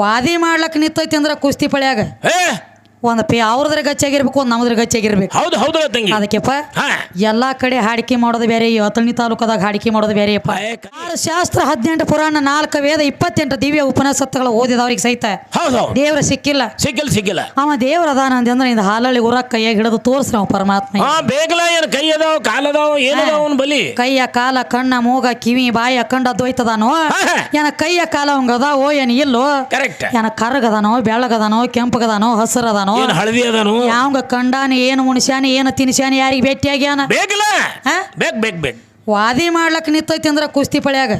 ವಾದಿ ಮಾಡ್ಲಕ್ ನಿಂತೈತಿ ಅಂದ್ರ ಕುಸ್ತಿ ಪಳ್ಯಾಗ. ಒಂದ್ ಪೇ ಅವ್ರದ್ರ ಗಚ್ಚಾಗಿರ್ಬೇಕು ಒಂದ್ ನಮ್ದ್ರ ಗಚ್ಚಾಗಿರ್ಬೇಕು ಹೌದು ಹೌದು ತಂಗಿ. ಅದಕ್ಕೆಪ್ಪ ಹಾ. ಎಲ್ಲಾ ಕಡೆ ಹಾಡಿಕೆ ಮಾಡೋದು ಬೇರೆ ಈ ಅಥಣಿ ತಾಲೂಕದಾಗ ಹಾಡಿಕೆ ಮಾಡೋದು ಬೇರೆಯಪ್ಪ. ಶಾಸ್ತ್ರ ಹದಿನೆಂಟು ಪುರಾಣ ನಾಲ್ಕು ವೇದ ಇಪ್ಪತ್ತೆಂಟು ದಿವ್ಯ ಉಪನಿಷತ್ತುಗಳು ಓದಿದವ್ರಿಗೆ ಸಹಿತ. ಹೌದು ಹೌದು. ದೇವ್ರ ಸಿಕ್ಕಿಲ್ಲ. ಸಿಕ್ಕಿಲ್ಲ ಸಿಕ್ಕಿಲ್ಲ. ಅವ ದೇವ್ರ ಅದಾನ ಅಂದ್ರೆ ಇಂದ ಹಾಲಳ್ಳಿ ಉರ ಕೈಯಾಗ ಹಿಡಿದು ತೋರ್ಸ್ರ ನಾವು ಪರಮಾತ್ಮ. ಹಾ ಬೇಗಲ ಏನ್ ಕೈ ಅದಾವ ಕಾಲ ಅದಾವ ಏನದಾವ ಅವನ್ ಬಲಿ? ಕೈಯ ಕಾಲ ಕಣ್ಣ ಮೂಗ ಕಿವಿ ಬಾಯ ಕಂಡ ದ್ವೈತದಾನೋ. ಏನ ಕೈಯ ಕಾಲ ಅವಂಗ ಓ ಏನ್ ಇಲ್ಲೋ? ಕರೆಕ್ಟ್ ಏನ ಕರ್ಗದಾನೋ ಬೆಳಗದಾನೋ ಕೆಂಪಗದಾನೋ ಹಸರದಾನೋ? ಏನ್ ಹಳದಿ ಅದಾನು? ಯಾವಂಗ ಕಂಡಾನಿ ಏನು ಮುಣಿಸ್ಯಾನಿ ಏನು ತಿನ್ಸ್ಯಾನಿ ಯಾರಿಗೆ ಭೇಟಿಯಾಗ್ಯಾನ ಬೇಕಲ್ಲ? ಹಾ? ಬೇಕ್ ಬೇಕ್ ಬೇಕ್. ವಾದಿ ಮಾಡ್ಲಕ್ ನಿಂತೈತಿ ಅಂದ್ರ ಕುಸ್ತಿ ಪಳ್ಯಾಗ.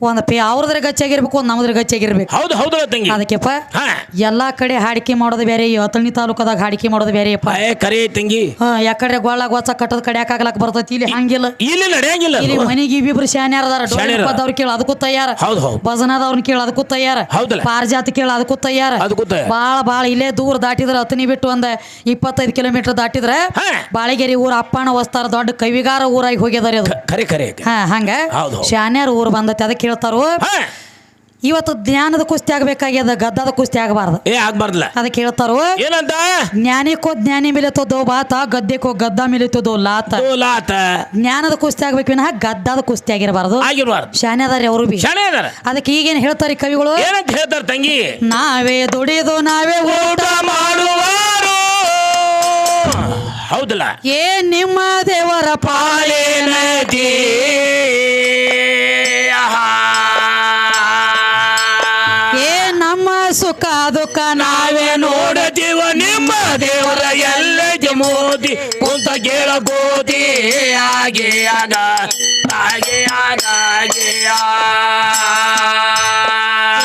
ಒಂದ್ ಪೇ ಅವ್ರದ್ರ ಗಚ್ಚಾಗಿರ್ಬೇಕು ಒಂದ್ ನಮ್ದ್ರ ಗಚ್ಚಾಗಿರ್ಬೇಕು ಹೌದು ಹೌದು ತಂಗಿ ಅದಕ್ಕೆಪ್ಪ ಹಾ ಎಲ್ಲಾ ಕಡೆ ಹಾಡಿಕೆ ಮಾಡೋದು ಬೇರೆ ಈ ಅಥಣಿ ತಾಲೂಕದಾಗ ಹಾಡಿಕೆ ಮಾಡೋದು ಬೇರೆಯಪ್ಪ ಏ ಕರೆ ತಂಗಿ ಹಾ ಯಾಕಡೆ ಗೋಳ ಗೊಚ್ಚ ಕಟ್ಟದ ಕಡೆ ಹಾಕಲಕ್ ಬರ್ತೈತಿ ಇಲ್ಲಿ ಹಂಗಿಲ್ಲ ಇಲ್ಲಿ ನಡೆಯಂಗಿಲ್ಲ ಇಲ್ಲಿ. ಮನೆಗೆ ಇಬ್ಬಿಬ್ರು ಶಾನ್ಯಾರ ಅದಾರ ಶಾಣ್ಯಾರ. ಕೇಳ ಅದಕ್ಕೂ ತಯಾರ ಹೌದು ಹೌದು ಭಜನದವ್ರನ್ನ ಕೇಳ ಅದಕ್ಕೂ ತಯಾರ ಹೌದಲ್ಲ. ಪಾರಿಜಾತ ಕೇಳ ಅದಕ್ಕೂ ತಯಾರ ಅದಕ್ಕೂ ತಯಾರ. ಬಾಳ ಬಾಳ ಇಲ್ಲೇ ದೂರ ದಾಟಿದ್ರ ಅತನಿ ಬಿಟ್ಟು ಒಂದ್ ಇಪ್ಪತ್ತೈದು ಕಿಲೋಮೀಟರ್ ದಾಟಿದ್ರ ಹಾ. ಬಾಳಿಗೆರಿ ಊರ ಅಪ್ಪಣ ವಸ್ತಾರ ದೊಡ್ಡ ಕವಿಗಾರ ಊರಾಗಿ ಹೋಗ್ಯದಾರಿ ಅದು ಕ- ಕರೆ ಕರೆ ಹಾ ಹಂಗ ಹೌದು, ಹೌದು. ಶಾನ್ಯಾರ ಊರು ಬಂದೈತಿ ಅದಕ್ಕೆ ಹೇಳ್ತಾರು ಇವತ್ತು ಜ್ಞಾನದ ಕುಸ್ತಿ ಆಗ್ಬೇಕಾಗ್ಯದ ಗದ್ದದ ಕುಸ್ತಿ ಆಗಬಾರ್ದು. ಏ ಆಗ್ಬಾರ್ದಲ್ಲ ಅದಕ್ಕೆ ಹೇಳ್ತಾರೋ ಏನಂತ? ಜ್ಞಾನಿಕೋ ಜ್ಞಾನಿ ಮಿಲಿತದೋ ಬಾತ ಗದ್ದೆಕೋ ಗದ್ದ ಮಿಲಿತದೋ ಲಾತ. ತೋಲಾತ ಜ್ಞಾನದ ಕುಸ್ತಿ ಆಗ್ಬೇಕು ವಿನಃ ಗದ್ದದ ಕುಸ್ತಿ ಆಗಿರಬಾರ್ದು. ಆಗಿರ್ಬಾರ್ದು. ಶಾನ್ಯದಾರಿ ಅವರು ಬಿ. ಶಾನೆ ಅದಾರ. ಅದಕ್ಕೆ ಈಗೇನ್ ಹೇಳ್ತಾರೆ ಕವಿಗಳು? ಏನಂತ ಹೇಳ್ತಾರೆ ತಂಗಿ? ನಾವೇ ದುಡಿದು ನಾವೇ ಊಟ ಮಾಡುವಾರು. ಹೌದಲ್ಲ? ಏ ನಿಮ್ಮ ದೇವರ ಪಾಲೇನದಿ. ಕುಂತ ಕೇಳ ಗೋದಿ ಹಾಗೆ ಆಗ ಹಾಗೆ ಆಗ ಹಾಗೆ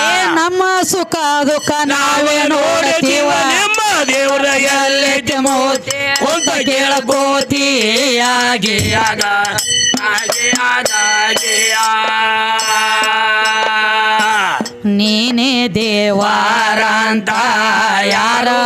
ಏ ನಮ್ಮ ಸುಖ ದುಃಖ ನಾವೇ ನೋಡುತ್ತೀವ. ನಮ್ಮ ದೇವರ ಎಲ್ಲಗೆ ಮೋದಿ ಅಂತ ಕೇಳ ಗೋದಿ ಹಾಗೆ ಆಗ ಹಾಗೆ ಆಗ ಹಾಗೆ ನೀನೇ ದೇವ ವಾರಂತ ಯಾರೋ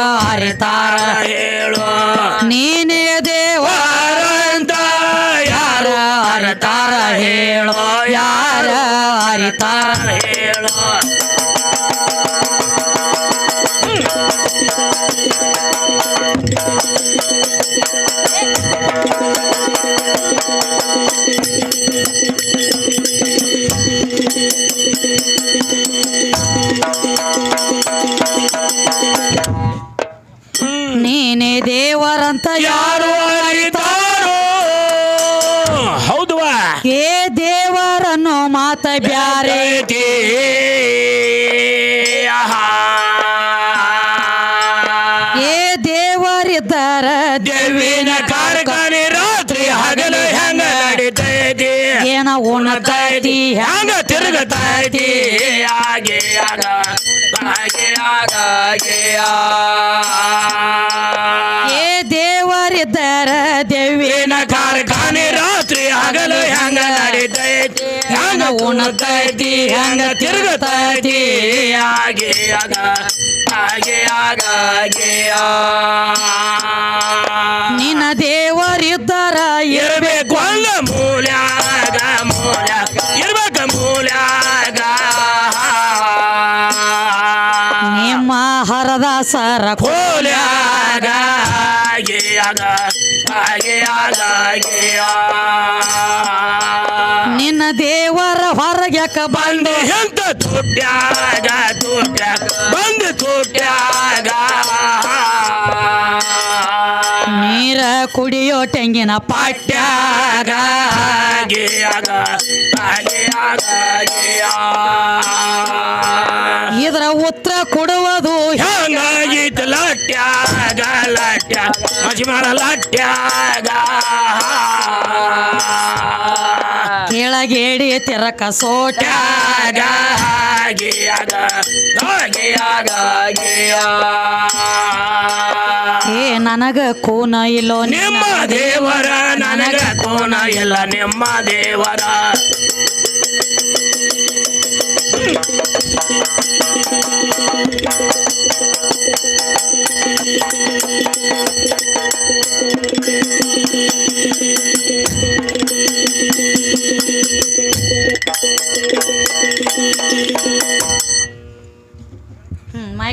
ನೀನೇ ದೇವರಂತ ಯಾರು ಏ ದೇವರಿದ್ದರ ದೇವಿ ದೇವಿನ ಕಾರ್ಖಾನೆ ರಾತ್ರಿ ಹಗಲು ಹೆಂಗ ನಡೀತೈತಿ? ಹೆಂಗ ಉಣತೈತಿ? ಹೆಂಗ ತಿರುಗತೈತಿ? ಆಗ ಆಗ ಆ. ನಿನ್ನ ದೇವರಿದ್ದರ ಇರ್ಬೇಕು ಹರದಾಸರ ಕೋಲ್ಯಾಗ ಹಾಗೆ ಹಾಗೆ ಹಾಗೆ. ನಿನ್ನ ದೇವರ ಹೊರಗೆ ಬಂದ. ಎಂತ ತುಟ್ಯಾಗ ತುಟ್ಯಾಗ ಬಂದು ತುಟ್ಯಾಗ. ನೀರ ಕುಡಿಯೋ ತೆಂಗಿನ ಪಾಟ್ಯ ಪಾಟ್ಯಾಗ ಹಾಗೆ ಹಾಗೆ ಇದರ ಉತ್ತರ ಕೊಡುವುದು ಹೆಂಗಾಗಿತ್ತು ಲಟ್ಯಾಗ ಲಟ್ಯ ಮಸಿಮಾಡ ಲಟ್ಯಾಗ ಕೆಳಗೇಡಿ ತಿರಕ ಸೋಟ್ಯಾಗ ಆ. ಏ ನನಗ ಕೋನ ಇಲ್ಲೋ ನಿಮ್ಮ ದೇವರ ನನಗ ಕೋನ ಇಲ್ಲ ನಿಮ್ಮ ದೇವರ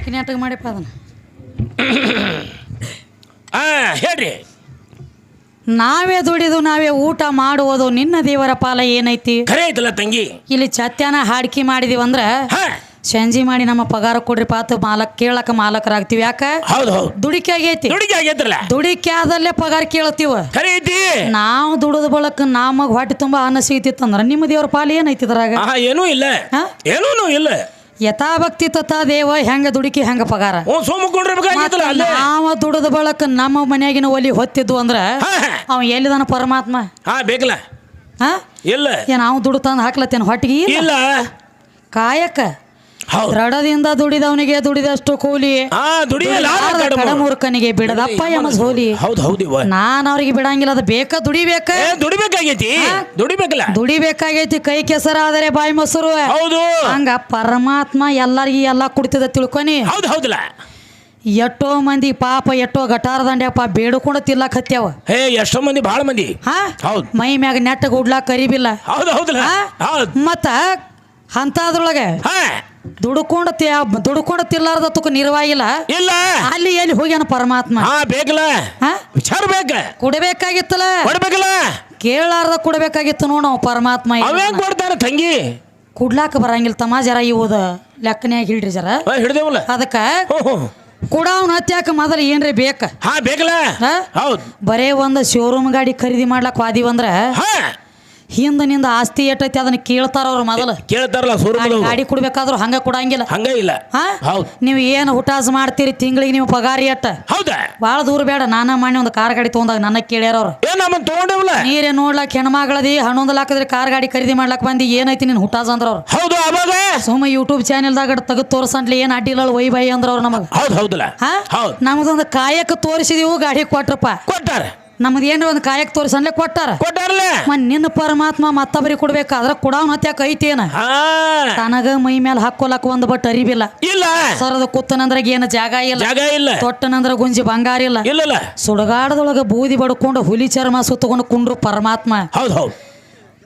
ಮೈಕ್ ನೆಟ್ಟಗೆ ಮಾಡಿಪ್ಪ ಅದನ್ನು? ಹಾ ಹೇಳ್ರಿ. ನಾವೇ ದುಡಿದು ನಾವೇ ಊಟ ಮಾಡುವುದು ನಿನ್ನ ದೇವರ ಪಾಲ ಏನೈತಿ? ಖರೆ ಐತಲ್ಲ ತಂಗಿ. ಇಲ್ಲಿ ಚತ್ಯಾನ ಹಾಡ್ಕಿ ಮಾಡಿದೀವಂದ್ರ ಅಂದ್ರ ಸಂಜಿ ಮಾಡಿ ನಮ್ಮ ಪಗಾರ ಕೊಡ್ರಿ ಪಾತು ಮಾಲಕ್ ಕೇಳಕ ಮಾಲಕರಾಗ್ತೀವಿ. ಯಾಕ? ಹೌದು ಹೌದು. ದುಡಿಕೆ ಆಗೈತಿ. ದುಡಿಕೆ ಆಗೈತ್ರಲ್ಲ ದುಡಿಕೆ ಆದಲ್ಲೇ ಪಗಾರ ಕೇಳತ್ತೀವ ಖರೆ ಐತಿ. ನಾವು ದುಡದ ಬಳಕ ನಮಗ್ ಹೊಟ್ಟೆ ತುಂಬಾ ಅನ್ನ ಸಿಗ್ತಿತ್ತಂದ್ರ ನಿಮ್ಮ ದೇವರ ಪಾಲ ಏನೈತಿ ಇದ್ರಾಗ? ಏನೂ ಇಲ್ಲ? ಏನೂ ಇಲ್ಲ. ಯಥಾಭಕ್ತಿ ತಥಾ ದೇವ ಹೆಂಗ ದುಡುಕಿ ಹೆಂಗ ಪಗಾರ? ಓ ಸೋಮ ಕೊಂಡಿರ್ಬೇಕಾಗಿತ್ತಲ್ಲ ಅಲ್ಲೇ? ನಾವ ದುಡದ ಬಳಕ ನಮ್ಮ ಮನ್ಯಾಗಿನ ಒಲಿ ಹೊತ್ತಿದ್ದು ಅಂದ್ರ ಹಾ ಹಾ. ಅವ ಎಲ್ಲಿದಾನ ಪರಮಾತ್ಮ? ಹಾ ಬೇಕಲ್ಲ. ಹಾ? ಇಲ್ಲ. ಏನ್ ನಾವು ದುಡ್ಡು ತಂದು ಹಾಕ್ಲತ್ತೇನು ಹೊಟ್ಟಿಗೆ? ಇಲ್ಲ. ಕಾಯಕ. ರಡದಿಂದ ದುಡಿದವನಿಗೆ ದುಡಿದಷ್ಟು ಕೂಲಿ. ಮೂರ್ಖನಿಗೆ ಬಿಡದಪ್ಪ ಯಮಸ್ ಹೋಲಿ ಹೌದು ನಾನ್ ಅವ್ರಿಗೆ ಬಿಡಂಗಿಲ್ಲ ಅದು ಬೇಕ ದುಡಿಬೇಕ? ದುಡಿಬೇಕಾಗೈತಿ. ದುಡಿಬೇಕಲ್ಲ. ದುಡಿಬೇಕಾಗೈತಿ ಕೈ ಕೆಸರಾದರೆ ಬಾಯಿ ಮೊಸರು. ಹೌದು. ಹಂಗ ಪರಮಾತ್ಮ ಎಲ್ಲರಿಗೆ ಎಲ್ಲ ಕುಡ್ತಿದ ತಿಳ್ಕೊನಿ. ಹೌದು ಹೌದಲ್ಲ. ಎಷ್ಟೋ ಮಂದಿ ಪಾಪ ಎಷ್ಟೋ ಗಟಾರ ದಂಡ್ಯಪ್ಪ ಬೇಡ್ಕೊಂಡು ತಿಲ್ಲಕ್ ಹತ್ಯಾವ ಹೇ ಎಷ್ಟೋ ಮಂದಿ ಭಾಳ ಮಂದಿ. ಹೌದು. ಮೈ ಮ್ಯಾಗ ನೆಟ್ಟ ಗುಡ್ಲಾಕ್ ಕರಿಬಿಲ್ಲ. ಹೌದು ಹೌದಲ್ಲ? ಹೌದು. ಮತ್ತ ಅಂತದ್ರೊಳಗೆ ಹಾ. ದುಡ್ಕೊಂಡು ದುಡ್ಕೊಂಡು ತಿಲ್ಲಾರ್ದ ತುಕ ನಿರ್ವಾಗಿಲ್ಲ ಇಲ್ಲ. ಅಲ್ಲಿ ಎಲ್ಲಿ ಹೋಗ್ಯಾನ ಪರಮಾತ್ಮ? ಹಾ ಬೇಕಲ್ಲ. ವಿಚಾರ ಬೇಕ. ಕುಡಬೇಕಾಗಿತ್ತಲ್ಲ? ಕೊಡ್ಬೇಕಲ್ಲ. ಕೇಳಾರ್ದ ಕುಡಬೇಕಾಗಿತ್ತು ನೋಡು ಪರಮಾತ್ಮ ಇಲ್ಲಿ. ಅವೇ ಕೊಡ್ತಾರ ತಂಗಿ? ಕುಡ್ಲಾಕ ಬರಂಗಿಲ್ಲ ತಮ್ಮ ಜರ ಇವುದ ಲೆಕ್ಕನ್ಯಾಗ ಹಿಡ್ರಿ ಜರ. ಹಿಡ್ದೇವಲ್ಲ? ಅದಕ್ಕ ಹ್ಞೂ ಕುಡಾವ್ನ ಹತ್ಯಾಕ ಮೊದಲು ಏನ್ರಿ ಬೇಕ? ಹಾ ಬೇಕಲ್ಲ. ಹೌದು. ಬರೇ ಒಂದು ಶೋರೂಮ್ ಗಾಡಿ ಖರೀದಿ ಮಾಡ್ಲಕ್ ವಾದಿವಂದ್ರ ಹಾ ಹಿಂದಿನಿಂದ ಆಸ್ತಿ ಎಟ್ಟೈತಿ ಅದನ್ನ ಕೇಳ್ತಾರ ಅವ್ರು ಮೊದಲು. ಕೇಳ್ತಾರಲ್ಲ ಗಾಡಿ- ಕೊಡ್ಬೇಕಾದ್ರು ಹಂಗ ಕೊಡಂಗಿಲ್ಲ. ಹಂಗ ಇಲ್ಲ. ಹೌದು. ನೀವು ಏನು ಹುಟಾಸ್ ಮಾಡ್ತೀರಿ ತಿಂಗಳಿಗೆ ನೀವು ಪಗಾರ ಎಟ್ಟ? ಹೌದಾ? ಭಾಳ ದೂರ ಬೇಡ. ನಾನ ಮಾಡಿ ಒಂದು ಕಾರ್ ಗಾಡಿ ತಗೊಂಡಾಗ ನನ್ನ ಕೇಳ್ಯಾರ ಅವ್ರು. ತಗೊಂಡೇವಲ್ಲ? ನೀರೇ ನೋಡ್ಲಾಕ್ ಹೆಣ್ಮಗಳದಿ ಹನ್ನೊಂದು ಹಾಕಿದ್ರೆ ಕಾರ್ ಗಾಡಿ ಖರೀದಿ ಮಾಡ್ಲಾಕ್ ಬಂದಿ ಏನೈತಿ ನಿನ್ನ ಹುಟಾಸ್ ಅಂದ್ರ ಅವ್ರು. ಹೌದು ಅವಾಗ? ಸುಮ್ಮ ಯೂಟ್ಯೂಬ್ ಚಾನೆಲ್ ದಾಗ ತಗದ್ ತೋರ್ಸಂಟ್ಲಿ ಏನ್ ಅಡ್ಡಿಲ್ಲ ಒಯ್ ಬೈ ಅಂದ್ರ ಅವ್ರು ನಮಗೆ. ಹೌದು ಹೌದಲ್ಲ? ಹೌದು. ನಮ್ದೊಂದು ಕಾಯಕ ತೋರಿಸಿದೀವು ಗಾಡಿ ಕೊಟ್ರಪ್ಪ. ಕೊಟ್ಟಾರ? ನಮ್ದು ಏನೋ ಒಂದು ಕಾಯಕ್ ತೋರಿಸನ್ಲೆ ಕೊಟ್ಟಾರ? ಕೊಟ್ಟಾರಲ್ಲ ಮನ್ ನಿನ್ನ ಪರಮಾತ್ಮ ಮತ್ತೊಬ್ಬರಿಗೆ ಕೊಡ್ಬೇಕಾದ್ರ ಕುಡಾವ್ನ ಹತ್ಯಾಕ ಐತೇನ? ತನಗ ಮೈ ಮೇಲೆ ಹಾಕೋಲಕ್ ಒಂದ್ ಬಟ್ ಅರಿವಿಲ್ಲ. ಇಲ್ಲ. ಸರದ ಕುತ್ತನಂದ್ರ ಏನ ಜಾಗ ಇಲ್ಲ. ಜಾಗ ಇಲ್ಲ. ತೊಟ್ಟನಂದ್ರ ಗುಂಜಿ ಬಂಗಾರ ಇಲ್ಲ. ಇಲ್ಲ ಸುಡಗಾಡದೊಳಗ ಬೂದಿ ಬಡ್ಕೊಂಡು ಹುಲಿ ಚರ್ಮ ಸುತ್ತಕೊಂಡು ಕುಂಡ್ರು ಪರಮಾತ್ಮ. ಹೌದು ಹೌದು.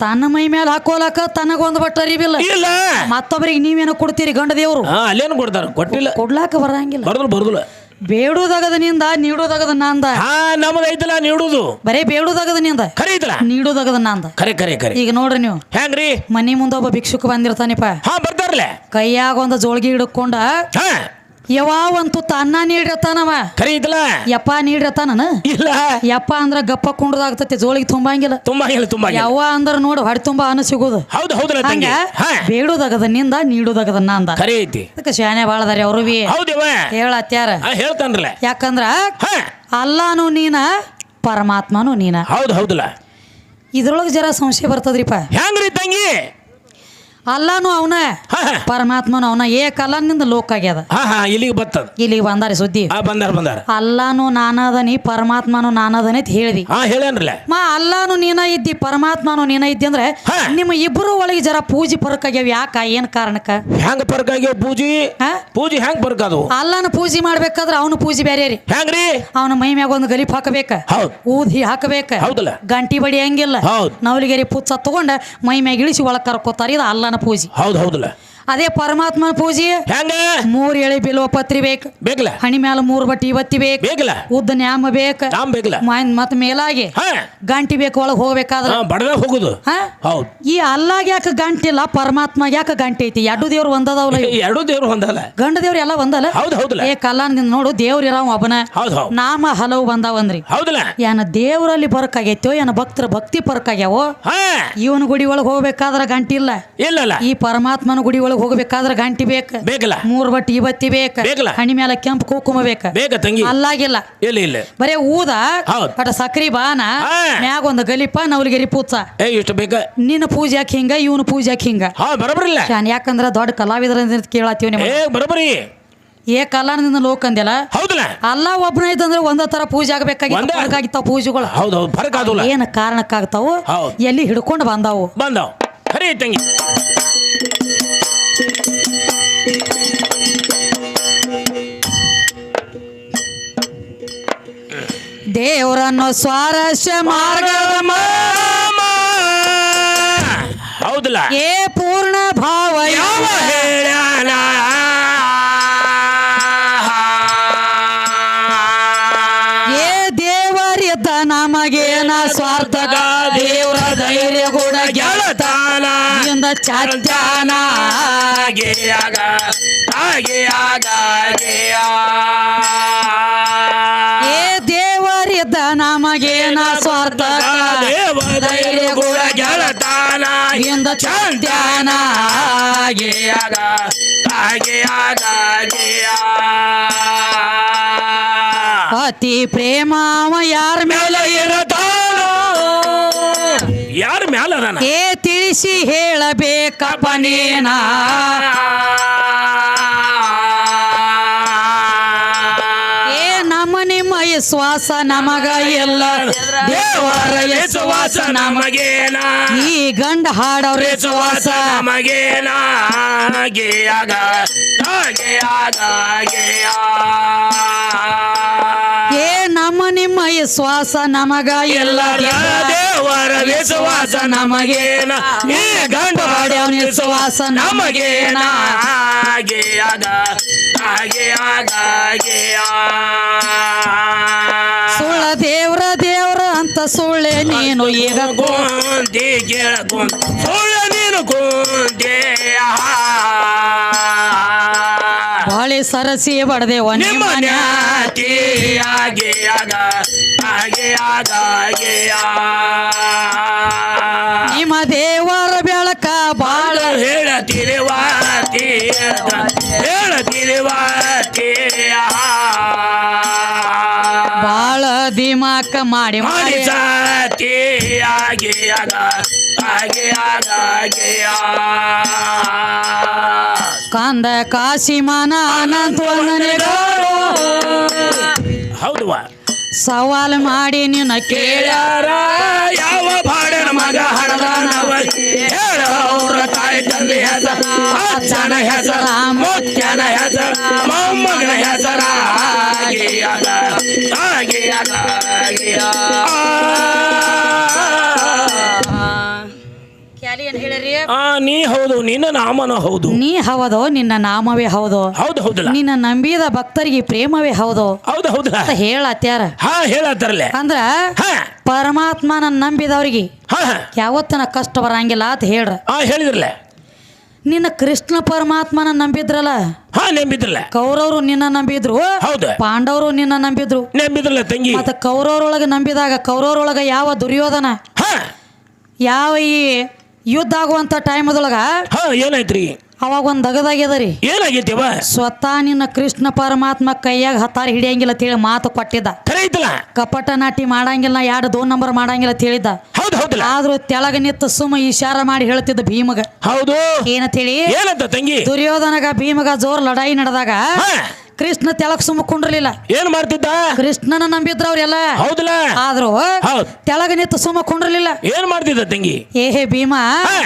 ತನ್ನ ಮೈ ಮೇಲೆ ಹಾಕೋಲಕ ತನಗೊಂದು ಬಟ್ ಅರಿವಿಲ್ಲ. ಇಲ್ಲ. ಮತ್ತೊಬ್ಬರಿಗೆ ನೀವೇನೋ ಕೊಡ್ತೀರಿ ಗಂಡ ದೇವರು? ಅಲ್ಲೇನು ಕೊಡ್ತಾರ? ಕೊಟ್ಟಿಲ್ಲ. ಕೊಡ್ಲಾಕ ಬರಂಗಿಲ್ಲ. ಬರ್ದು ಬರ್ದಲ್ಲ. ಬೇಡುದಾಗದ ನಿಂದ ನೀಡುದಾಗದ ನಂದ ಹಾ ನಮ್ಮದು ಐತಲ್ಲ ನೀಡುದು. ಬರೇ ಬೇಡುದಾಗದ ನಿಂದ ಖರೆ ಐತಲ್ಲ ನೀಡುದಾಗದ ನಂದ ಖರೆ ಖರೆ ಖರೆ ಈಗ ನೋಡ್ರಿ ನೀವು. ಹೆಂಗ್ರಿ? ಮನಿ ಮುಂದೆ ಒಬ್ಬ ಭಿಕ್ಷುಕ ಬಂದಿರ್ತಾನಿಪ್ಪ. ಹಾ ಬರ್ತಾರಲ್ಲ ಕೈಯಾಗ ಒಂದು ಜೋಳ್ಗಿ ಹಿಡ್ಕೊಂಡ ಹಾ ಯಾವಂತು ಅನ್ನ ನೀಡಿರ್ತಾನವ ಖರೆ ಐತಲ್ಲ ಯಪ್ಪ ನೀಡಿರ್ತಾನ ಇಲ್ಲ. ಯಪ್ಪ ಅಂದ್ರ ಗಪ್ಪ ಕುಂಡದಾಗತೈತಿ ಜೋಳಿಗೆ ತುಂಬಂಗಿಲ್ಲ. ತುಂಬಂಗಿಲ್ಲ ತುಂಬಾ ಯವ್ವ ಅಂದ್ರ ನೋಡು ಹೊಡೆ ತುಂಬಾ ಅನ್ನ ಸಿಗೋದು ಹೌದು ಹೌದು ಹಂಗ ಬೇಡುದಾಗದ ನಿಂದ ನೀಡುದಾಗದ ನಂದ ಐತಿ. ಅದಕ್ಕೆ ಶಾನೆ ಬಾಳದಾರಿ ಅವರು ಬಿ ಹೇಳತ್ಯಾರ. ಹೇಳ್ತಾನ್ರಲ್ಲ ಯಾಕಂದ್ರ ಅಲ್ಲಾನು ನೀನ ಪರಮಾತ್ಮನು ನೀನ. ಹೌದು ಹೌದಲ್ಲ. ಇದ್ರೊಳಗೆ ಜರ ಸಂಶಯ ಬರ್ತದ್ರಿಪ್ಪ ಹೆಂಗ್ರಿ ತಂಗಿ? ಅಲ್ಲಾನು ಅವನ ಹಾ ಹಾ. ಪರಮಾತ್ಮನು ಅವನ ಏಕಲ್ಲನಿಂದ ಲೋಕ ಆಗ್ಯದ. ಹಾ ಹಾ ಇಲ್ಲಿಗೆ ಬರ್ತದ ಇಲ್ಲಿಗೆ ಬಂದಾರಿ ಸುದ್ದಿ. ಹಾ ಬಂದಾರ ಬಂದಾರ. ಅಲ್ಲಾನು ನಾನದನಿ ಪರಮಾತ್ಮನು ನಾನದನಿ ಅಂತ ಹೇಳಿದಿ. ಹಾ ಹೇಳೇನ್ರಲ್ಲ ಮಾ ಅಲ್ಲಾನು ನೀನ ಇದ್ದಿ ಪರಮಾತ್ಮನು ನೀನ ಇದ್ದಿ ಅಂದ್ರೆ ಹಾ. ನಿಮ್ಮ ಇಬ್ಬರು ಒಳಗೆ ಜರ ಪೂಜೆ ಪರಕ್ ಆಗ್ಯಾವ ಯಾಕ ಏನ್ ಕಾರಣಕ್ಕ? ಹೆಂಗ್ ಪರ್ಕ್ ಆಗ್ಯಾವ ಪೂಜಿ? ಹಾ? ಪೂಜಿ ಹೆಂಗ್ ಪರ್ಕ್ ಅದು? ಅಲ್ಲಾನ ಪೂಜೆ ಮಾಡ್ಬೇಕಾದ್ರೆ ಅವನು ಪೂಜೆ ಬೇರೆ ರೀ. ಹೆಂಗ್ರಿ? ಅವನ ಮೈ ಮ್ಯಾಗ ಒಂದು ಗಲೀಫ್ ಹಾಕಬೇಕ. ಹೌದ್. ಊದಿ ಹಾಕಬೇಕ. ಹೌದಲ್ಲ. ಗಂಟಿ ಬಡಿ ಹಂಗಿಲ್ಲ ಹೌದ್. ನವಲಿಗೆರಿ ಪುಚ್ಚ ತಗೊಂಡ ಮೈ ಮ್ಯಾಗ ಇಳಿಸಿ ಒಳಗ್ ಕರ್ಕೋತಾರ. ಇದು ಅಲ್ಲನ ಪೂಜೆ. ಹೌದು ಹೌದಲ್ಲ ಅದೇ ಪರಮಾತ್ಮನ ಪೂಜೆ. ಹೆಂಗ? ಮೂರ್ ಎಳೆ ಬಿಲ್ವ ಪತ್ರಿ ಬೇಕು. ಬೇಕಲ್ಲ ಹಣಿ ಮ್ಯಾಲ ಮೂರ್ ಬಟ್ಟಿ ಇವತ್ತಿ ಬೇಕು. ಬೇಕಲ್ಲ ಉದ್ದ ನ್ಯಾಮ ಬೇಕ. ನಾಮ್ ಬೇಕಲ್ಲ ಮತ್ ಮೇಲಾಗಿ ಗಂಟಿ ಬೇಕು ಒಳಗ್ ಹೋಗ್ಬೇಕಾದ್ರ. ಬಡದ ಹೋಗುದು. ಹೌದು. ಈ ಅಲ್ಲಾಗ ಯಾಕೆ ಗಂಟಿಲ್ಲ ಪರಮಾತ್ಮ ಯಾಕೆ ಗಂಟೆ ಐತಿ? ಎರಡು ದೇವ್ರು ಒಂದದವಲ್ಲ. ಎರಡು ದೇವ್ರು ಒಂದಲ್ಲ. ಗಂಡ ದೇವ್ರು ಎಲ್ಲ ಒಂದಲ್ಲ? ಹೌದು ಹೌದಲ್ಲ. ಏ ಕಲ್ಲಾನ್ ನೋಡು ದೇವ್ರ ಇರೋ ಒಬ್ಬನ ನಾಮ ಹಲವು ಬಂದಾವಂದ್ರಿ. ಹೌದಲ್ಲ? ಏನ ದೇವರಲ್ಲಿ ಬರಕಾಗೈತೋ ಏನ ಭಕ್ತರ ಭಕ್ತಿ ಪರಕಾಗ್ಯಾವೋ ಇವನ ಗುಡಿ ಒಳಗೆ ಹೋಗ್ಬೇಕಾದ್ರ ಗಂಟಿ ಇಲ್ಲ. ಇಲ್ಲಲ್ಲ ಈ ಪರಮಾತ್ಮನ ಗುಡಿ ಒಳಗೆ ಹೋಗ್ಬೇಕಾದ್ರೆ ಗಂಟಿ ಬೇಕು. ಬೇಕಲ್ಲ? ಮೂರ್ ಬಟ್ಟಿ ಇವತ್ತಿ ಬೇಕು. ಬೇಕಲ್ಲ. ಹಣಿ ಮೇಲೆ ಕೆಂಪು ಕುಂಕುಮ ಬೇಕು. ಬೇಗ ತಂಗಿ? ಅಲ್ಲಾಗಿಲ್ಲ. ಇಲ್ಲ ಇಲ್ಲ. ಬರೇ ಊದ ಹೌದ್. ಸಕ್ರಿ ಬಾನ. ಮ್ಯಾಗ ಒಂದು ಗಲಿಪ ನವಲಗಿರಿ ಪೂಚ ಏ ಇಷ್ಟು ಬೇಕ? ನಿನ್ನ ಪೂಜೆ ಹಾಕಿ ಹಿಂಗ ಇವನು ಪೂಜೆ ಹಾಕಿ ಹಿಂಗ? ಹಾ ಬರಬರಿಲ್ಲ ಶಾನ್ ಯಾಕಂದ್ರ ದೊಡ್ಡ ಕಲಾವಿದ್ರ ಕೇಳತ್ತೀವಿ ನಿಮ್ಮ ಏ ಬರಬರಿ. ಏ ಕಲಾನದಿಂದ ಲೋಕ ಅಂದಿಲ್ಲ ಹೌದಲ್ಲ? ಅಲ್ಲ ಒಬ್ಬನ ಐತಂದ್ರೆ ಒಂದ ತರ ಪೂಜೆ ಆಗಬೇಕಾಗಿತ್ತು. ಒಂದೇ. ಪೂಜೆಗಳು. ಹೌದು ಹೌದು ಫರಕ್ ಆದಲ್ಲ ಏನ ಕಾರಣಕ್ಕಾಗ್ತಾವು? ಹೌದ್. ಎಲ್ಲಿ ಹಿಡ್ಕೊಂಡು ಬಂದಾವು? ಬಂದಾವ್. ಹರಿ ತಂಗಿ. ದೇವರನ್ನು ಸ್ವಾರಸ್ಯ ಮಾರ್ಗದ ಹೌದಲ್ಲ? ಏ ಪೂರ್ಣ ಭಾವ ಯಾವ ಹೇಳ್ಯಾನ? ಏ ದೇವರಿದ್ದ ನಮಗೇನ ಸ್ವಾರ್ಥಗ ದೇವರ ಧೈರ್ಯ ಕೂಡ ಗೆಳತಾನ ಇಂದ ಚಾಚಾನ ಗೆಯಾಗ ಗೆಯಾಗ ಗೆಯಾ ಅತಿ ಪ್ರೇಮ ಅವ ಯಾರ ಮೇಲೆ ಇರತಾನೋ ಯಾರ ಮ್ಯಾಲ ಅದಾನ? ಏ ತಿಳಿಸಿ ಹೇಳಬೇಕಪ್ಪ ನೀನ. ಏ ನಮ್ಮ ನಿಮ್ಮ ವಿಶ್ವಾಸ ನಮಗ ಎಲ್ಲ ದೇವರ ವಿಶ್ವಾಸ ನಮಗೇನ? ಈ ಗಂಡ ಹಾಡವ್ರ ವಿಶ್ವಾಸ ನಮಗೇನ? ಗೇಯಾಗ ಗೇಯಾಗ ಏ ಶ್ವಾಸ ವಿಶ್ವಾಸ ನಮಗ ಎಲ್ಲ ದೇವರ ವಿಶ್ವಾಸ ನಮಗೇನ. ಈ ಗಂಡ ಹಾಡ್ಯಾವ ವಿಶ್ವಾಸ ನಮಗೇನ. ಹಾಗೆ ಆ. ಸುಳ್ಳ ದೇವ್ರ ದೇವ್ರ ಅಂತ ಸುಳ್ಳೆ ನೀನು ಈಗ ಗೊಂದಿ ಸುಳ್ಳ ನೀನು ಗೋಂದೇ ಸರಸಿ ಬಡದೆ ನಿಮ್ಮ ಆಗಿ ನ್ಯಾತಿ ಆಗೆ ಆಗ ಆಗೆ ಆಗ ಆಗೆ ನಿಮ್ಮ ದೇವರ ಬೆಳಕ ಬಾಳ ಹೇಳತಿರುವಾತಿ ಹೇಳತಿರುವಾತಿ ಬಾಳ ದಿಮಾಕ ಮಾಡಿ ಮಾಡಿ ಮಾಡಿ. ಸಾತಿ ಆಗಿ ಆಗ ಆಗಿ ಆಗ ಆಗೆ ಕಂದ ಕಾಶಿಮಾನ ಅನಂತ ವಂದನೆಗಳು ಹೌದುವಾ. ಸವಾಲ್ ಮಾಡಿ ನಿನ್ನ ಕೇಳ ಕೇಳ್ಯಾರ ಯಾವ ಬಾಡನ ಮಗ ಹಡದಾನವ ಹೇಳ ಅವ್ರ ತಾಯಿ ತಂದೆ ಹೆಸರ ಅಚ್ಚನ ಹೆಸರ ಮುತ್ಯನ ಹೆಸರ ಮೊಮ್ಮಗನ ಹೆಸರ ಆಗಿಯಾಗ ಆಗಿಯಾಗ ಹೇಳಿರಿ ಆ ನೀ ಹೌದು ನಿನ್ನ ನಾಮನ ಹೌದು. ನೀ ಹೌದು ನಿನ್ನ ನಾಮವೇ ಹೌದು. ಹೌದು ಹೌದಲ್ಲ? ನಿನ್ನ ನಂಬಿದ ಭಕ್ತರಿಗೆ ಪ್ರೇಮವೇ ಹೌದು. ಹೌದು ಹೌದಲ್ಲ? ಅಂತ ಹೇಳತ್ಯಾರ. ಹಾ ಹೇಳತ್ತಾರಲ್ಲ? ಅಂದ್ರ ಹಾ. ಪರಮಾತ್ಮನ ನಂಬಿದವರಿಗೆ ಹಾ ಯಾವತ್ತನ ಕಷ್ಟ ಬರಂಗಿಲ್ಲ ಅಂತ ಹೇಳ್ರ. ಹಾ ಹೇಳಿದ್ರಲ್ಲ? ನಿನ್ನ ಕೃಷ್ಣ ಪರಮಾತ್ಮನ ನಂಬಿದ್ರಲ್ಲ? ಹಾ ನಂಬಿದ್ರಲ್ಲ. ಕೌರವರು ನಿನ್ನ ನಂಬಿದ್ರು? ಹೌದು. ಪಾಂಡವರು ನಿನ್ನ ನಂಬಿದ್ರು? ನಂಬಿದ್ರಲ್ಲ ತಂಗಿ. ಮತ್ತೆ ಕೌರವರೊಳಗೆ ನಂಬಿದಾಗ ಕೌರವರೊಳಗ ಯಾವ ದುರ್ಯೋಧನ? ಹಾ. ಯಾವ ಈ ಯುದ್ಧ ಆಗುವಂತ ಟೈಮದೊಳಗ ಹಾ ಏನಾಯ್ತ್ರಿ? ಅವಾಗ ಒಂದ್ ದಗದಾಗ್ಯದ ರೀ. ಏನಾಗೈತಿವ? ಸ್ವತಃ ನಿನ್ನ ಕೃಷ್ಣ ಪರಮಾತ್ಮ ಕೈಯಾಗ ಹತ್ತಾರ ಹಿಡಿಯಂಗಿಲ್ಲ ತಿಳಿ ಮಾತು ಕೊಟ್ಟಿದ್ದ. ಖರೆ ಐತಲ್ಲ? ಕಪಟ ನಾಟಿ ಮಾಡಂಗಿಲ್ಲ ಎರಡು ದೋ ನಂಬರ್ ಮಾಡಂಗಿಲ್ಲ ತಿಳಿದ ಹೇಳಿದ್ದ. ಹೌದು ಹೌದಲ್ಲ ಆದ್ರೂ ತೆಳಗ ನಿಂತು ಸುಮ್ಮ ಇಶಾರ ಮಾಡಿ ಹೇಳ್ತಿದ್ದ ಭೀಮಗ. ಹೌದು. ಏನಂತೇಳಿ ಏನಂತ ತಂಗಿ? ದುರ್ಯೋಧನಗ ಭೀಮಗ ಜೋರ್ ಲಡಾಯಿ ನಡೆದಾಗ ಕೃಷ್ಣ ತೆಳಗ್ ಸುಮ್ಮ ಕುಂಡ್ರಲಿಲ್ಲ. ಏನ್ ಮಾಡ್ತಿದ್ದ? ಕೃಷ್ಣನ ನಂಬಿದ್ರ ಅವ್ರೆಲ್ಲ ಹೌದಲ್ಲ? ಆದ್ರೂ ಹೌದ್. ತೆಳಗ ನಿಂತು ಸುಮ್ಮ ಕುಂಡ್ರಲಿಲ್ಲ. ಏನ್ ಮಾಡ್ತಿದ್ದ ತಂಗಿ? ಏಹೇ ಭೀಮ. ಹಾ.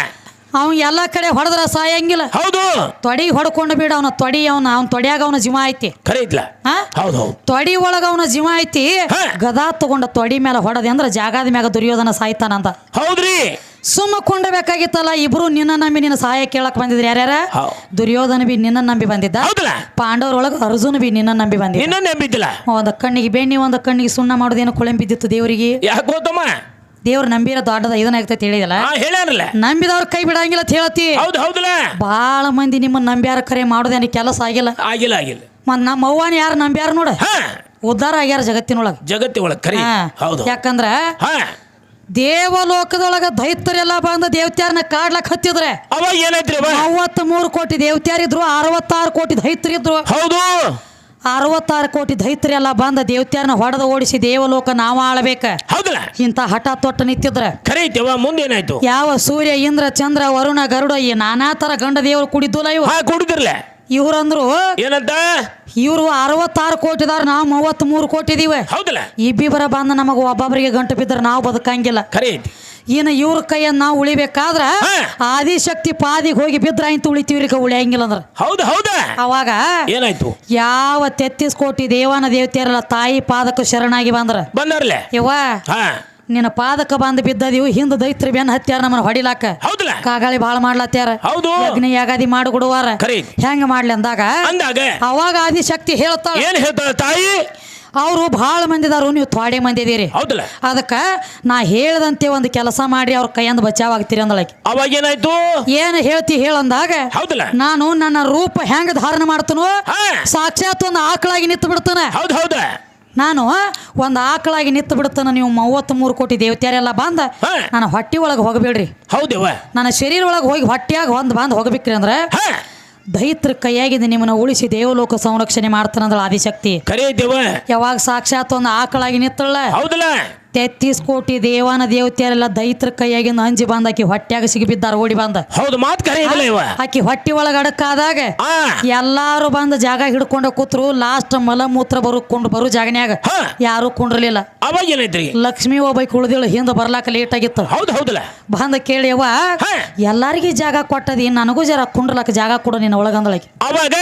ಅವ್ ಎಲ್ಲಾ ಕಡೆ ಹೊಡೆದ್ರ ಸಾಯಂಗಿಲ್ಲ. ಹೌದು. ತೊಡಿ ಹೊಡ್ಕೊಂಡು ಬಿಡ ಅವನ ತೊಡಿ ಅವನ ಅವ್ನ ತೊಡ್ಯಾಗ ಅವನ ಜೀವ ಐತಿ. ಖರೆ ಐತ್ಲ ಹಾ? ಹೌದು ಹೌದು. ತೊಡಿ ಒಳಗ ಅವನ ಜೀವ ಐತಿ. ಹಾ. ಗದಾ ತಗೊಂಡ ತೊಡಿ ಮೇಲೆ ಹೊಡೆದೆ ಅಂದ್ರ ಜಾಗದ ಮ್ಯಾಗ ದುರ್ಯೋಧನ ಸಾಯ್ತಾನಂತ. ಹೌದ್ರಿ. ಸುಮ್ಮ ಕುಂಡಬೇಕಾಗಿತ್ತಲ್ಲ ಇಬ್ರು ನಿನ್ನ ನಂಬಿ ನಿನ್ನ ಸಹಾಯ ಕೇಳಕ್ ಬಂದಿದ್ರು. ಯಾರ್ಯಾರ. ದುರ್ಯೋಧನ ಬಿ ನಿನ್ನ ನಂಬಿ ಬಂದಿದ್ದ. ಪಾಂಡವರೊಳಗ ಅರ್ಜುನ ಬಿ ನಿನ್ನ ನಂಬಿ ಬಂದಿದ್ದ. ನಿನ್ನ ನೆಂಬಿದ್ದಿಲ್ಲ? ಒಂದ ಕಣ್ಣಿಗೆ ಬೆಣ್ಣಿ ಒಂದ ಕಣ್ಣಿಗೆ ಸುಣ್ಣ ಮಾಡೋದೇನು ಕೊಳೆಂಬಿದ್ದಿತ್ತು ದೇವರಿಗೆ. ದೇವ್ರ ನಂಬಿರ ದೊಡ್ಡದ ಇದನ್ನಾಗ್ತೈತಿ ಹೇಳಿದಲ್ಲ ಹಾ ಹೇಳ್ಯಾರಲ್ಲ. ನಂಬಿದವ್ರ ಕೈ ಬಿಡಂಗಿಲ್ಲ ಅಂತ ಹೇಳತಿ ಹೌದು ಹೌದಲ್ಲ? ಬಾಳ ಮಂದಿ ನಿಮ್ಮ ನಂಬ್ಯಾರ ಕರೆ ಮಾಡೋದೇನು ಕೆಲಸ ಆಗಿಲ್ಲ. ಆಗಿಲ್ಲ ಆಗಿಲ್ಲ. ಮತ್ ನಮ್ಮ ಅವ್ವನ ಯಾರು ನಂಬ್ಯಾರ ನೋಡ? ಉದ್ದಾರ ಉದ್ಧಾರ ಆಗ್ಯಾರ ಜಗತ್ತಿನೊಳಗ. ಜಗತ್ತಿನೊಳಗ ಕರೆ. ಹೌದು. ಯಾಕಂದ್ರ ದೇವಲೋಕದೊಳಗ ದೈತ್ಯರೆಲ್ಲ ಬಂದ ದೇವತ್ಯಾರನ್ನ ಕಾಡ್ಲಕ್ ಹತ್ತಿದ್ರೆ ಅವಾಗ ಅವ? ಮೂವತ್ತ್ ಮೂರು ಕೋಟಿ ದೇವತ್ಯಾರಿದ್ರು ಅರವತ್ತಾರು ಕೋಟಿ ದೈತ್ಯರಿದ್ರು. ಹೌದು. ಅರವತ್ತಾರು ಕೋಟಿ ದೈತ್ಯರೆಲ್ಲ ಬಂದ ದೇವತ್ಯಾರನ್ನ ಹೊಡೆದು ಓಡಿಸಿ ದೇವಲೋಕ ನಾವ ಆಳ್ಬೇಕ. ಇಂತ ಇಂಥ ಹಠ ತೊಟ್ಟ ನಿಂತಿದ್ರ. ಖರೆ ಐತಿ ಅವ ಮುಂದೇನಾಯ್ತು ಯಾವ ಸೂರ್ಯ ಇಂದ್ರ ಚಂದ್ರ ವರುಣ ಗರುಡ ಈ ನಾನಾ ತರ ಗಂಡ ದೇವರು ಕುಡಿದ್ದು ಇವು? ಹಾ ಕುಡಿದಿರ್ಲ. ಇವ್ರಂದ್ರು ಏನಂತ? ಇವ್ರು ಅರವತ್ತಾರು ಕೋಟಿದಾರ ನಾವು ಮೂವತ್ತ್ ಮೂರು ಕೋಟಿ ಇದೀವ ಹೌದಲ್ಲ? ಇಬ್ಬಿಬ್ಬರ ಬಂದ ನಮಗ ಒಬ್ಬೊಬ್ಬರಿಗೆ ಗಂಟು ಬಿದ್ದ್ರೆ ನಾವು ಬದುಕಂಗಿಲ್ಲ. ಖರೆ ಐತಿ. ಇನ್ನು ಇವ್ರ ಕೈಯನ್ನ ನಾವು ಉಳಿಬೇಕಾದ್ರ. ಆದಿಶಕ್ತಿ ಪಾದಿಗೆ ಹೋಗಿ ಬಿದ್ರ ಆಯ್ತು ಉಳಿತೀವ್ರಿ ಉಳಿಯಂಗಿಲ್ಲ ಅಂದ್ರೆ. ಹೌದು ಹೌದಾ? ಅವಾಗ ಏನಾಯ್ತು? ಯಾವ ತೆತ್ತಿಸ್ ಕೋಟಿ ದೇವಾನ ದೇವತೆಯರಲ್ಲ ತಾಯಿ ಪಾದಕ್ಕೆ ಶರಣಾಗಿ ಬಂದ್ರ. ಬಂದಾರ್ಲೆ? ಇವ ನಿನ್ನ ಪಾದಕ ಬಂದು ಬಿದ್ದದಿವು ಹಿಂದ ದೈತ್ರಿ ಬೆನ್ ಹತ್ಯಾರ ನಮ್ಮನ್ನ ಹೊಡಿಲಾಕ. ಹೌದಲ್ಲ. ಕಾಗಾಳಿ ಬಾಳ ಮಾಡ್ಲತ್ಯಾರ. ಹೌದು. ಯಜ್ಞ ಯಾಗಾದಿ ಮಾಡಿಕೊಡುವಾರ ಕೊಡುವಾರ ಹೆಂಗ ಮಾಡ್ಲಿ ಅಂದಾಗ ಅಂದಾಗ. ಅವಾಗ ಆದಿಶಕ್ತಿ ಹೇಳ್ತಾಳ. ಏನ್ ಹೇಳ್ತಾಳ ತಾಯಿ? ಅವರು ಬಹಳ ಮಂದಿ ಅದಾರು ನೀವು ಥೋಡೆ ಮಂದಿ ಇದೀರಿ. ಹೌದಲ್ಲ. ಅದಕ್ಕೆ ನಾ ಹೇಳ್ದಂತೆ ಒಂದು ಕೆಲಸ ಮಾಡಿ ಅವ್ರ ಕೈಯಿಂದ ಬಚಾವ್ ಆಗ್ತೀರಿ ಅಂದಳಕ್ಕೆ ಅವಾಗ ಏನಾಯ್ತು? ಏನು ಹೇಳ್ತಿ ಹೇಳಂದಾಗ ಹೌದಲ್ಲ. ನಾನು ನನ್ನ ರೂಪ ಹೆಂಗ ಧಾರಣ ಮಾಡ್ತನೋ ಹಾ. ಸಾಕ್ಷಾತ್ ಒಂದು ಆಕಳಾಗಿ ನಿಂತು ಬಿಡ್ತಾನೆ ಹೌದು ಹೌದ. ನಾನು ಒಂದು ಆಕಳಾಗಿ ನಿಂತು ಬಿಡ್ತಾನೆ ನೀವು ಮೂವತ್ತ್ ಮೂರು ಕೋಟಿ ದೇವತೆಯರೆಲ್ಲ ಬಂದ ನಾನು ಹೊಟ್ಟೆ ಒಳಗೆ ಹೋಗಬೇಡ್ರಿ. ಹೌದೇವ ನನ್ನ ಶರೀರ ಒಳಗೆ ಹೋಗಿ ಹೊಟ್ಟ್ಯಾಗ ಒಂದು ಬಂದು ಹೋಗಬೇಕ್ರಿ ಅಂದ್ರೆ ಹಾ! ದೈತ್ರ ಕೈಯಾಗಿದ್ದು ನಿಮ್ಮನ್ನ ಉಳಿಸಿ ದೇವಲೋಕ ಸಂರಕ್ಷಣೆ ಮಾಡ್ತಾನಂದ್ರ ಆದಿಶಕ್ತಿ. ಕರೆ ದೇವ ಯಾವಾಗ ಸಾಕ್ಷಾತ್ ಒಂದು ಆಕಳಾಗಿ ನಿತ್ತಳ ಹೌದಲ್ಲ? ತೆತ್ತೀಸ್ ಕೋಟಿ ದೇವಾನ ದೇವತೆಯರೆಲ್ಲ ದೈತ್ರ ಕೈಯಾಗಿಂದ ಅಂಜಿ ಬಂದ ಆಕಿ ಹೊಟ್ಯಾಗ ಸಿಗಿಬಿದ್ದಾರ ಓಡಿ ಬಂದ. ಹೌದು ಮಾತು ಕರೆ ಐತಲ್ಲ ಇವ. ಆಕಿ ಹೊಟ್ಟಿ ಒಳಗ ಅಡಕಾದಾಗ ಆ. ಎಲ್ಲಾರು ಬಂದ ಜಾಗ ಹಿಡ್ಕೊಂಡ ಕೂತ್ರು ಲಾಸ್ಟ್ ಮಲಮೂತ್ರ ಬರುಕೊಂಡು ಬರು ಜಾಗನ್ಯಾಗ. ಯಾರು ಕುಂಡ್ರಲಿಲ್ಲ. ಅವಾಗ ಒಬ್ಬ ಲಕ್ಷ್ಮಿ ಒಬ್ಬಾಕಿ ಉಳ್ದಿಳು ಹಿಂದೆ ಬರ್ಲಾಕ ಲೇಟ್ ಆಗಿತ್ತು. ಹೌದು ಹೌದಲ್ಲ. ಬಂದ ಕೇಳಿ ಅವ್ವ ಹಾ. ಎಲ್ಲಾರಿಗೂ ಜಾಗ ಕೊಟ್ಟದಿ ನನಗೂ ಜರ ಕುಂಡ್ರಲಕ್ಕ ಜಾಗ ಕೊಡು ನಿನ್ನ ಒಳಗಂದಳಕಿ. ಅವಾಗ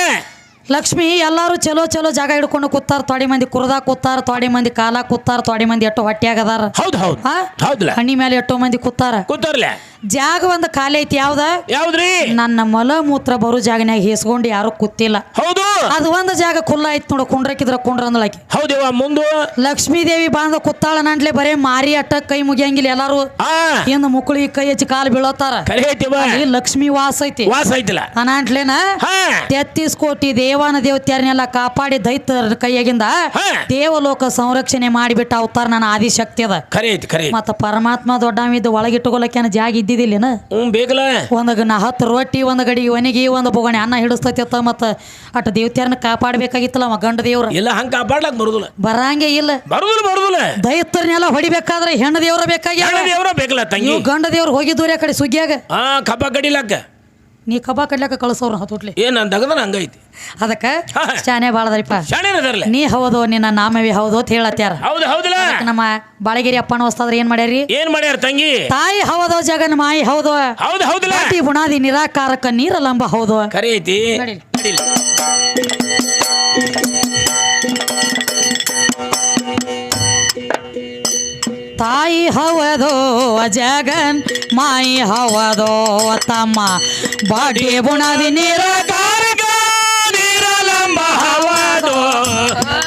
ಲಕ್ಷ್ಮಿ ಎಲ್ಲರೂ ಚಲೋ ಚಲೋ ಜಾಗ ಹಿಡ್ಕೊಂಡು ಕೂತಾರ ತೊಡಿ ಮಂದಿ ಕುರ್ದಾಗ ಕೂತಾರ ತೊಡಿ ಮಂದಿ ಕಾಲ ಕೂತಾರ ತೊಡಿ ಮಂದಿ ಎಟ್ಟು ಹೊಟ್ಟೆಯಾಗದಾರ ಹೌದು ಹೌದು. ಹಣ್ಣಿ ಮೇಲೆ ಎಷ್ಟೋ ಮಂದಿ ಕೂತಾರ. ಕೂತಾರ್ಲೆ. ಜಾಗ ಒಂದು ಖಾಲಿ ಐತಿ ಯಾವ್ದ? ಯಾವ್ದ್ರಿ? ನನ್ನ ಮಲ ಮೂತ್ರ ಬರೋ ಜಾಗನ್ಯಾಗ ಹೇಸ್ಕೊಂಡು ಯಾರು ಕೂತಿಲ್ಲ. ಹೌದು. ಅದು ಒಂದ್ ಜಾಗ ಖುಲ್ಲ ಐತಿ ನೋಡು ಕುಂಡ್ರಕಿದ್ರ ಕುಂಡ್ರ ಅಂದಳಕಿ. ಹೌದೇವ ಮುಂದು? ಲಕ್ಷ್ಮೀ ದೇವಿ ಬಂದ ಕುತ್ತಾಳ ನಂಟ್ಲೆ ಬರೇ ಮಾರಿ ಅಟ್ಟ ಕೈ ಮುಗಿಯಂಗಿಲ್ಲ ಎಲ್ಲಾರು. ಆ ಹಿಂದ ಮುಕ್ಕಳಿ ಕೈ ಹಚ್ಚಿ ಕಾಲು ಬೀಳೋತಾರ. ಕರೆ ಐತಿವ ಅಲ್ಲಿ ಲಕ್ಷ್ಮಿ ವಾಸ ಐತಿ. ವಾಸ ಐತಿಲ್ಲ. ಅನಾಂಟ್ಲೇನ ಹಾ. ತೆತ್ತೀಸ್ ಕೋಟಿ ದೇವಾನ ದೇವತ್ಯಾರನ್ನೆಲ್ಲ ಕಾಪಾಡಿ ದೈತ ಕೈಯಾಗಿಂದ ಹಾ. ದೇವಲೋಕ ಸಂರಕ್ಷಣೆ ಮಾಡಿಬಿಟ್ಟ ಅವತಾರ ನನ್ನ ಆದಿಶಕ್ತಿ ಅದ. ಕರೆ ಐತಿ ಕರೆ ಐತಿ. ಮತ್ತ ಪರಮಾತ್ಮ ದೊಡ್ಡವಿದ್ದ ಒಳಗಿಟ್ಟುಕೊಳ್ಳಕೇನ ಜಾಗ ಇದ್ದಿದ್ದಿಲ್ಲೇನ ಹ್ಞೂ ಬೇಕಲ್ಲ. ಒಂದಾಗ ನಾ ಹತ್ತು ರೊಟ್ಟಿ ಒಂದು ಗಡಿ ಒಣಗಿ ಒಂದು ಬೊಗಣೆ ಅನ್ನ ಹಿಡಿಸ್ತೈತಿತ್ತ ಮತ್ತು ಅಟ್ ದೇವತ್ಯಾರನ್ನ ಕಾಪಾಡಬೇಕಾಗಿತ್ತಲ್ಲ ಅವ ಗಂಡ ದೇವ್ರ? ಇಲ್ಲ ಹಂಗೆ ಕಾಪಾಡ್ಲಾಕ್ ಬರುದಿಲ್ಲ. ಬರಂಗೆ ಇಲ್ಲ. ಬರುದಿಲ್ಲ ಬರುದಿಲ್ಲ. ದೈತರ್ನೆಲ್ಲ ಹೊಡಿಬೇಕಾದ್ರೆ ಹೆಣ್ಣು ದೇವ್ರ ಬೇಕಾಗಿ ದೇವ್ರ ಬೇಕಲ್ಲ ತಂಗಿ? ಗಂಡ ದೇವ್ರು ಹೋಗಿದ್ದೂರಿ ಆ ಕಡೆ ಸುಗ್ಗಿಯಾಗ ಹಾ ಕಬ್ಬ ಕಡಿಲಕ್ಕ ನೀ ಕಬಾ ಕಡ್ಲಕ್ಕ ಕಳಿಸೋರ್ನ ಹತ್ತೋಟ್ಲಿ ಏನ್ ನಾನು ತಗದ ಹಂಗೈತಿ. ಅದಕ್ಕ. ಶಾನೆ ಬಾಳದರಿಪ್ಪ. ಶಾಣೇನದಾರಲ್ಲ ನೀ ಹೌದು ನಿನ್ನ ನಾಮವಿ ಹೌದು ಅಂತ ಹೇಳತ್ಯಾರ. ಹೌದು ಹೌದಲ್ಲ. ಅದಕ್ಕ ನಮ್ಮ ಬಾಳಗಿರಿ ಅಪ್ಪನ ಹೊಸ್ತಾದ್ರ ಏನ್ ಮಾಡ್ಯಾರಿ? ಏನ್ ಮಾಡ್ಯಾರ ತಂಗಿ? ತಾಯಿ ಹೌದು ಜಗನ್ ಮಾಯಿ ಹೌದು? ಹೌದು ಹೌದಲ್ಲ. ಅತಿ ಬುಣಾದಿ ನಿರಾಕಾರಕ ನೀರಲಂಬ ಹೌದು? ಕರೆ ಐತಿ. ನಡೀಲಿ. ತಾಯಿ ಹವದು ಜಗನ್ ಮಾಯಿ ಹವದೋ ತಮ್ಮ ಬಾಡಿ ಬುಣದಿ ನೀರ ನೀರಲಂಬ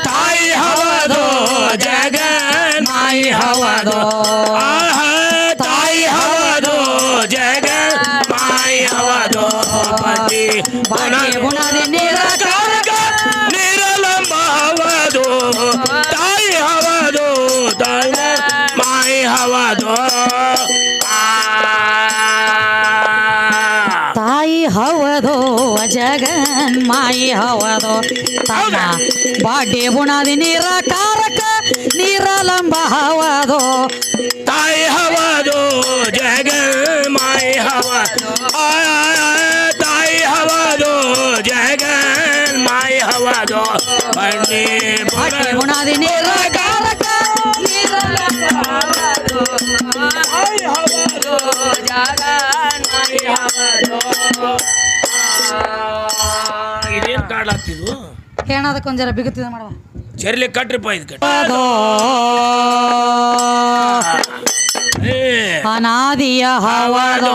ತಾಯಿ ಹವದೋ ಜಗನ್ ಮಾಯಿ ಹವದು ಜಗನ್ ಮಾಯಿ ಹವದು. ತಮ್ಮ ಬಾಡಿ ಬುಣದಿ ನಿರಾಕಾರಕ ನೀರಲಂಬ ಹವದು. ತಾಯಿ ಹವದು ಜಗನ್ ಮಾಯಿ ಹವ ತಾಯಿ ಹವದು ಜಗನ್ ಮಾಯಿ ಹವದು. ಬಾಡಿ ಬುಣದಿ ನಿರಾಕಾರಕ ಕಾಡ್ಲಾಗ್ತಿದು ಏನದಕ್ಕೊಂದ್ ಜರ ಬಿಗುತ್ತಿದೆ ಮಾಡುವ ಚರ್ಲಿ ಕಟ್ರಿಪ್ಪ ಇದು ಕಟ್ಟಿ ಹವದು ಏ. ಅನಾದಿಯ ಹವದೋ.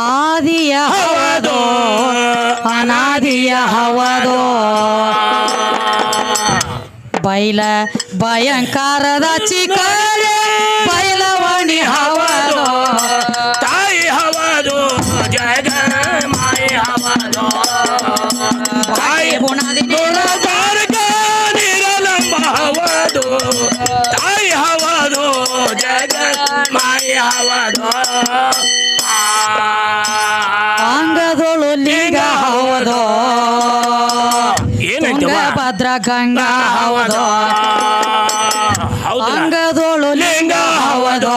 ಆದಿಯ ಹವದೋ. ಅನಾದಿಯ ಹವದೋ. ಬೈಲ ಭಯಂಕರದ ಚಿಕ್ಕರೆ ಬೈಲವಾಣಿ ಹವದು ಹವದು? ಅಂಗದೊಳು ಲಿಂಗ ಹವದು ಏನೈತವ ತುಂಗಭದ್ರ ಗಂಗಾ ಹವದು? ಅಂಗದೊಳು ಲಿಂಗ ಹವದು?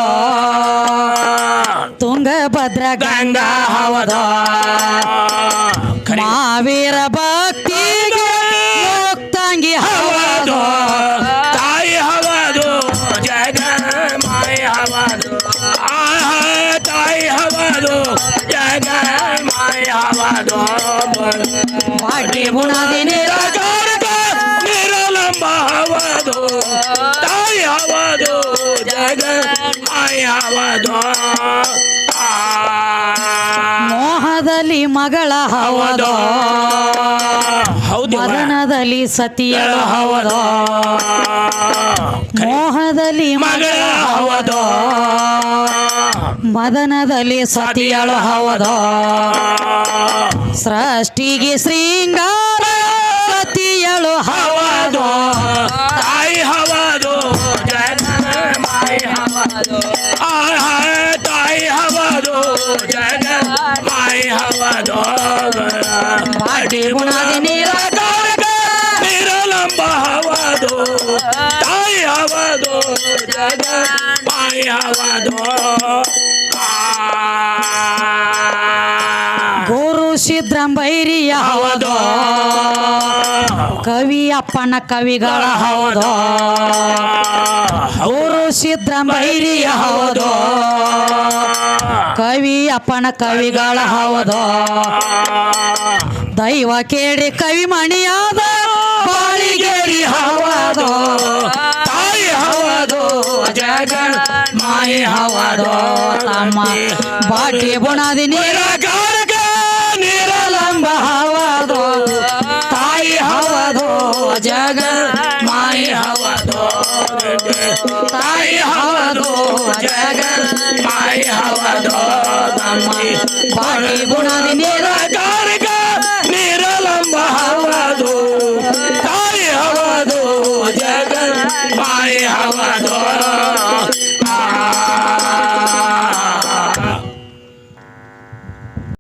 ತುಂಗಭದ್ರ ಗಂಗಾ ಹವದು? ಹವದು ಬುಣಾದಿ ಹವದು ಜಗ ಹವದು ಮೋಹದಲ್ಲಿ ಮಗಳ ಹವದ ಮದನದಲ್ಲಿ ಸತಿಯ ಹೌದು ಮೋಹದಲ್ಲಿ ಮಗಳ ಹೌದು ಮದನದಲ್ಲಿ ಸತಿಯಳು ಹೌದ ಸೃಷ್ಟಿಗೆ ಶೃಂಗಾರ ಸತಿಯಳು ಹವದು. ತಾಯಿ ಹವದು ಜನ ಮಾಯಿ ಹವದು. ತಾಯಿ ಹವದು ಜನ ಮಾಯಿ ಹವದು. ಬಾಡಿ ಗುಣದಿ ನೀರಾಗ ನಿರಲಂಬ ಹವದು. ತಾಯಿ ಹವದು ಜನ ಮಾಯಿ ಹವದು. ಅಪ್ಪನ ಕವಿಗಳ ಹೌದು. ಅವರು ಸಿದ್ರಂಬೈರಿಯ ಹೌದು. ಕವಿ ಅಪ್ಪನ ಕವಿಗಳ ಹೌದು. ದೈವ ಕೇಳಿ ಕವಿ ಮಣಿಯಾದ ಬಾಳಿಗೇರಿ ಹೌದು. ತಾಯಿ ಹವದು ಜಗಳ ಮಾಯಿ ಹವದು ತಮ್ಮ ಬಾಟಿ ಬುಣದಿ ನೀರ ಜಗನ್ ಮಾಯಿ